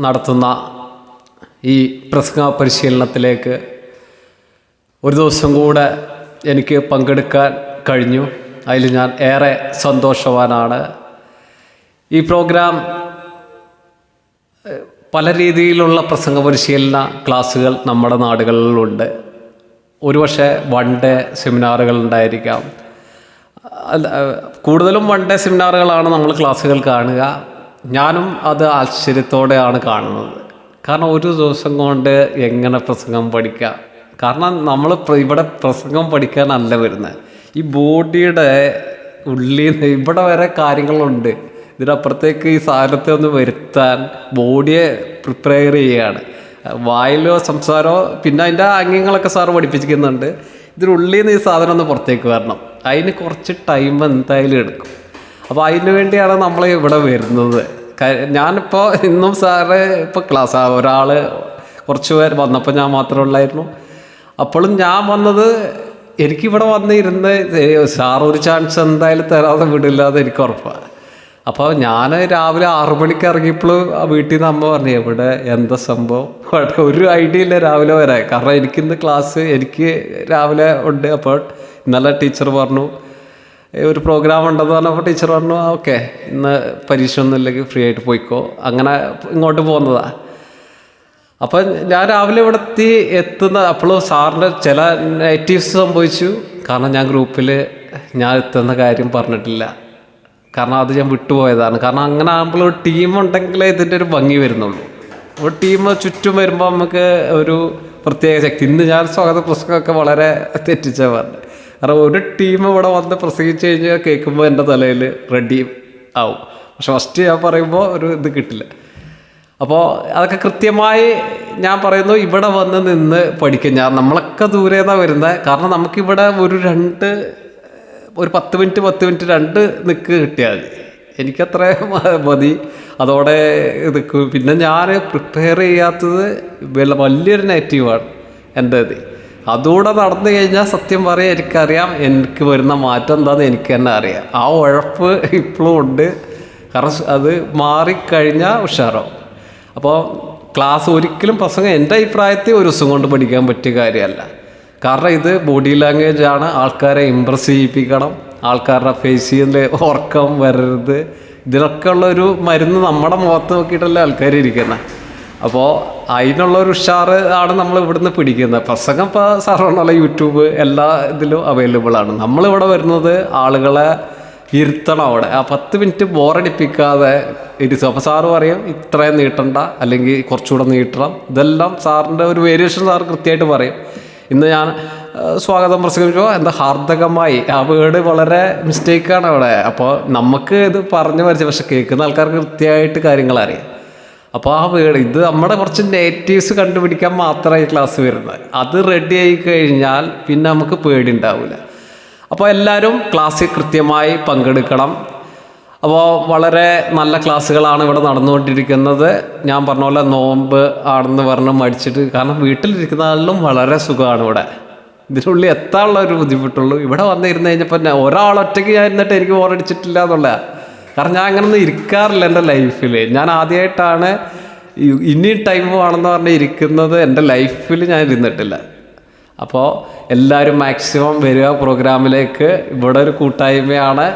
നടത്തുന്ന ഈ പ്രസംഗ പരിശീലനത്തിലേക്ക് ഒരു ദിവസം കൂടെ എനിക്ക് പങ്കെടുക്കാൻ കഴിഞ്ഞു. അതിൽ ഞാൻ ഏറെ സന്തോഷവാനാണ്. ഈ പ്രോഗ്രാം പല രീതിയിലുള്ള പ്രസംഗ പരിശീലന ക്ലാസ്സുകൾ നമ്മുടെ നാടുകളിലുണ്ട്. ഒരുപക്ഷെ വൺ ഡേ സെമിനാറുകൾ ഉണ്ടായിരിക്കാം. കൂടുതലും വൺ ഡേ സെമിനാറുകളാണ് നമ്മൾ ക്ലാസ്സുകൾ കാണുക. ഞാനും അത് ആശ്ചര്യത്തോടെയാണ് കാണുന്നത്. കാരണം ഒരു ദിവസം കൊണ്ട് എങ്ങനെ പ്രസംഗം പഠിക്കാം? കാരണം നമ്മൾ ഇവിടെ പ്രസംഗം പഠിക്കാനല്ല വരുന്നത്. ഈ ബോഡിയുടെ ഉള്ളിൽ നിന്ന് ഇവിടെ വരെ കാര്യങ്ങളുണ്ട്. ഇതിനപ്പുറത്തേക്ക് ഈ സാധനത്തെ ഒന്ന് വരുത്താൻ ബോഡിയെ പ്രിപ്പയർ ചെയ്യുകയാണ് വായിലോ സംസാരമോ പിന്നെ അതിന്റെ ആംഗ്യങ്ങളൊക്കെ സാറ് പഠിപ്പിച്ചിരിക്കുന്നുണ്ട്. ഇതിനുള്ളിൽ നിന്ന് ഈ സാധനം ഒന്ന് പുറത്തേക്ക് വരണം. അതിന് കുറച്ച് ടൈം എന്തായാലും എടുക്കും. അപ്പോൾ അതിന് വേണ്ടിയാണ് നമ്മൾ ഇവിടെ വരുന്നത്. ഞാനിപ്പോൾ ഇന്നും സാറ് ഇപ്പോൾ ക്ലാസ് ഒരാൾ കുറച്ച് പേര് വന്നപ്പോൾ ഞാൻ മാത്രമേ ഉള്ളായിരുന്നു. അപ്പോഴും ഞാൻ വന്നത് എനിക്കിവിടെ വന്നിരുന്ന് സാർ ഒരു ചാൻസ് എന്തായാലും തരാതെ വിടില്ല എന്ന് എനിക്ക് ഉറപ്പാണ് അപ്പോൾ ഞാൻ രാവിലെ ആറു മണിക്ക് ഇറങ്ങിയപ്പോൾ ആ വീട്ടിൽ നിന്ന് അമ്മ പറഞ്ഞു ഇവിടെ എന്താ സംഭവം? ഒരു ഐഡിയ ഇല്ല രാവിലെ വരാൻ. കാരണം എനിക്കിന്ന് ക്ലാസ് എനിക്ക് രാവിലെ ഉണ്ട്. അപ്പോൾ ഇന്നലെ ടീച്ചർ പറഞ്ഞു "ഏ, ഒരു പ്രോഗ്രാം ഉണ്ടെന്ന് പറഞ്ഞപ്പോൾ ടീച്ചർ പറഞ്ഞു ഓക്കെ ഇന്ന് പരീക്ഷ ഒന്നും ഇല്ലെങ്കിൽ ഫ്രീ ആയിട്ട് പോയിക്കോ. അങ്ങനെ ഇങ്ങോട്ട് പോകുന്നതാണ് അപ്പം ഞാൻ രാവിലെ ഇവിടെ എത്തി എത്തുന്ന അപ്പോഴും സാറിന്റെ ചില നെഗറ്റീവ്സ് സംഭവിച്ചു. കാരണം ഞാൻ ഗ്രൂപ്പിൽ ഞാൻ എത്തുന്ന കാര്യം പറഞ്ഞിട്ടില്ല. കാരണം അത് ഞാൻ വിട്ടുപോയതാണ്. കാരണം അങ്ങനെ ആകുമ്പോൾ ഒരു ടീം ഉണ്ടെങ്കിലേ ഇതിന്റെ ഒരു ഭംഗി വരുന്നുള്ളൂ. ഒരു ടീം ചുറ്റും വരുമ്പോൾ നമുക്ക് ഒരു പ്രത്യേക ശക്തി. ഇന്ന് ഞാൻ സ്വാഗത പുസ്തകമൊക്കെ വളരെ തെറ്റിച്ച പറഞ്ഞു കാരണം ഒരു ടീം ഇവിടെ വന്ന് പ്രസംഗിച്ച് കഴിഞ്ഞാൽ കേൾക്കുമ്പോൾ എന്റെ തലയിൽ റെഡി ആവും. പക്ഷെ ഫസ്റ്റ് ഞാൻ പറയുമ്പോൾ ഒരു ഇത് കിട്ടില്ല. അപ്പോൾ അതൊക്കെ കൃത്യമായി ഞാൻ പറയുന്നു ഇവിടെ വന്ന് നിന്ന് പഠിക്കും. ഞാൻ നമ്മളൊക്കെ ദൂരെ നിന്നാണ് വരുന്നത് കാരണം നമുക്കിവിടെ ഒരു രണ്ട് ഒരു പത്ത് മിനിറ്റ് പത്ത് മിനിറ്റ് രണ്ട് നിൽക്ക് കിട്ടിയാൽ മതി. എനിക്കത്ര മതി. അതോടെ നിൽക്കും. പിന്നെ ഞാൻ പ്രിപ്പയർ ചെയ്യാത്തത് വലിയൊരു നെഗറ്റീവാണ് എന്റെ ഇത്. അതുകൂടെ നടന്നു കഴിഞ്ഞാൽ സത്യം പറയാം എനിക്കറിയാം. എനിക്ക് വരുന്ന മാറ്റം എന്താണെന്ന് എനിക്ക് തന്നെ അറിയാം. ആ ഉഴപ്പ് ഇപ്പോഴും ഉണ്ട്. കാരണം അത് മാറിക്കഴിഞ്ഞാൽ ഉഷാറാവും. അപ്പോൾ ക്ലാസ് ഒരിക്കലും പ്രസംഗം എന്റെ അഭിപ്രായത്തിൽ ഒരു ദിവസം കൊണ്ട് പഠിക്കാൻ പറ്റിയ കാര്യമല്ല. കാരണം ഇത് ബോഡി ലാംഗ്വേജ് ആണ്. ആൾക്കാരെ ഇമ്പ്രസ് ചെയ്യിപ്പിക്കണം. ആൾക്കാരുടെ ഫേസിൽ ഉറക്കം വരരുത്. ഇതിനൊക്കെ ഉള്ള ഒരു മരുന്ന് നമ്മുടെ മുഖത്ത് നോക്കിയിട്ടല്ലേ ആൾക്കാർ ഇരിക്കുന്നത് അപ്പോൾ അതിനുള്ള ഒരു ഉഷാറ് ആണ് നമ്മൾ ഇവിടുന്ന് പിടിക്കുന്നത്. പ്രസംഗം ഇപ്പോൾ പറഞ്ഞ യൂട്യൂബ് എല്ലാ ഇതിലും അവൈലബിൾ ആണ്. നമ്മളിവിടെ വരുന്നത് ആളുകളെ ഇരുത്തണം അവിടെ. ആ പത്ത് മിനിറ്റ് ബോറടിപ്പിക്കാതെ ഇരുത്തും അപ്പോൾ സാറ് പറയും ഇത്രയും നീട്ടണ്ട. അല്ലെങ്കിൽ കുറച്ചുകൂടെ നീട്ടണം. ഇതെല്ലാം സാറിന്റെ ഒരു വേരിയേഷൻ സാർ കൃത്യമായിട്ട് പറയും. ഇന്ന് ഞാൻ സ്വാഗതം പ്രസംഗിച്ചോ എന്താ ഹാർദകമായി. ആ വേർഡ് വളരെ മിസ്റ്റേക്കാണ് അവിടെ. അപ്പോൾ നമുക്ക് ഇത് പറഞ്ഞു വരച്ച് പക്ഷെ കേൾക്കുന്ന ആൾക്കാർക്ക് കൃത്യമായിട്ട് കാര്യങ്ങൾ അറിയാം അപ്പോൾ ആ വീട് ഇത് നമ്മുടെ കുറച്ച് നേറ്റീവ്സ് കണ്ടുപിടിക്കാൻ മാത്രമായി ക്ലാസ് വരുന്നത്. അത് റെഡി ആയി കഴിഞ്ഞാൽ പിന്നെ നമുക്ക് പേടി ഉണ്ടാവില്ല അപ്പോൾ എല്ലാവരും ക്ലാസ്സിൽ കൃത്യമായി പങ്കെടുക്കണം. അപ്പോൾ വളരെ നല്ല ക്ലാസ്സുകളാണ് ഇവിടെ നടന്നുകൊണ്ടിരിക്കുന്നത്. ഞാൻ പറഞ്ഞ പോലെ നോമ്പ് ആണെന്ന് പറഞ്ഞ് മടിച്ചിട്ട് കാരണം വീട്ടിലിരിക്കുന്ന ആളിലും വളരെ സുഖമാണ് ഇവിടെ. ഇതിനുള്ളിൽ എത്താനുള്ള ഒരു ബുദ്ധിമുട്ടുള്ളൂ. ഇവിടെ വന്നിരുന്ന് കഴിഞ്ഞപ്പോൾ ഒരാളൊറ്റയ്ക്ക് ഞാൻ ഇരുന്നിട്ട് എനിക്ക് ബോറടിച്ചിട്ടില്ല എന്നുള്ള. കാരണം ഞാൻ അങ്ങനെ ഒന്നും ഇരിക്കാറില്ല എന്റെ ലൈഫിൽ ഞാൻ ആദ്യമായിട്ടാണ് ഇനി ടൈം വേണമെന്ന് പറഞ്ഞ് ഇരിക്കുന്നത് എന്റെ ലൈഫിൽ ഞാൻ ഇരുന്നിട്ടില്ല. അപ്പോൾ എല്ലാവരും മാക്സിമം വരിക പ്രോഗ്രാമിലേക്ക് ഇവിടെ ഒരു കൂട്ടായ്മയാണ്.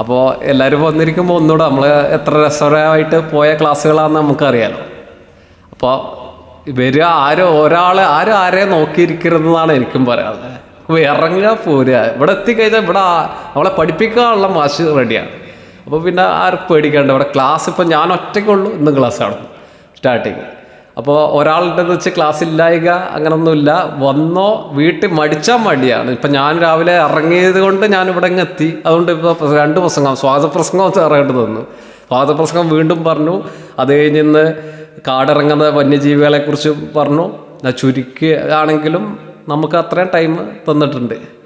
അപ്പോൾ എല്ലാവരും വന്നിരിക്കുമ്പോൾ ഒന്നുകൂടെ നമ്മൾ എത്ര രസകരമായിട്ട് പോയ ക്ലാസ്സുകളാണെന്ന് നമുക്കറിയാലോ. അപ്പോൾ വരിക ആരും ഒരാൾ ആരും ആരെ നോക്കിയിരിക്കരുതെന്നാണ് എനിക്കും പറയാനുള്ളത്. ഇറങ്ങുക പോരുക. ഇവിടെ എത്തിക്കഴിഞ്ഞാൽ ഇവിടെ നമ്മളെ പഠിപ്പിക്കാനുള്ള മാഷ് റെഡിയാണ് അപ്പോൾ പിന്നെ ആർക്കും പേടിക്കേണ്ട? അവിടെ ക്ലാസ് ഇപ്പോൾ ഞാൻ ഒറ്റയ്ക്കുള്ളൂ ഇന്ന് ക്ലാസ് ആണ് സ്റ്റാർട്ടിങ് അപ്പോൾ ഒരാളുടെ വെച്ച് ക്ലാസ് ഇല്ലായിക അങ്ങനൊന്നുമില്ല. വന്നോ വീട്ടിൽ മടിച്ചാൽ മടിയാണ്. ഇപ്പം ഞാൻ രാവിലെ ഇറങ്ങിയത് കൊണ്ട് ഞാൻ ഇവിടെ അങ്ങ് എത്തി. അതുകൊണ്ട് ഇപ്പോൾ രണ്ട് പ്രസംഗം സ്വാദപ്രസംഗം ഇറങ്ങേണ്ടി തന്നു. സ്വാദപ്രസംഗം വീണ്ടും പറഞ്ഞു. അത് കഴിഞ്ഞ് ഇന്ന് കാടിറങ്ങുന്ന വന്യജീവികളെക്കുറിച്ച് പറഞ്ഞു. ചുരുക്കി ആണെങ്കിലും നമുക്ക് അത്രയും ടൈം തന്നിട്ടുണ്ട്.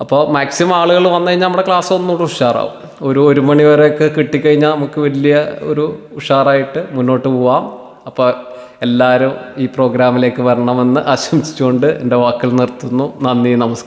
അപ്പോൾ മാക്സിമം ആളുകൾ വന്നു കഴിഞ്ഞാൽ നമ്മുടെ ക്ലാസ് ഒന്നുകൂടെ ഉഷാറാവും. ഒരു ഒരു മണി വരെയൊക്കെ കിട്ടിക്കഴിഞ്ഞാൽ നമുക്ക് വലിയ ഒരു ഉഷാറായിട്ട് മുന്നോട്ട് പോവാം. അപ്പോൾ എല്ലാവരും ഈ പ്രോഗ്രാമിലേക്ക് വരണമെന്ന് ആശംസിച്ചുകൊണ്ട് എന്റെ വാക്കുകൾ നിർത്തുന്നു. നന്ദി നമസ്കാരം.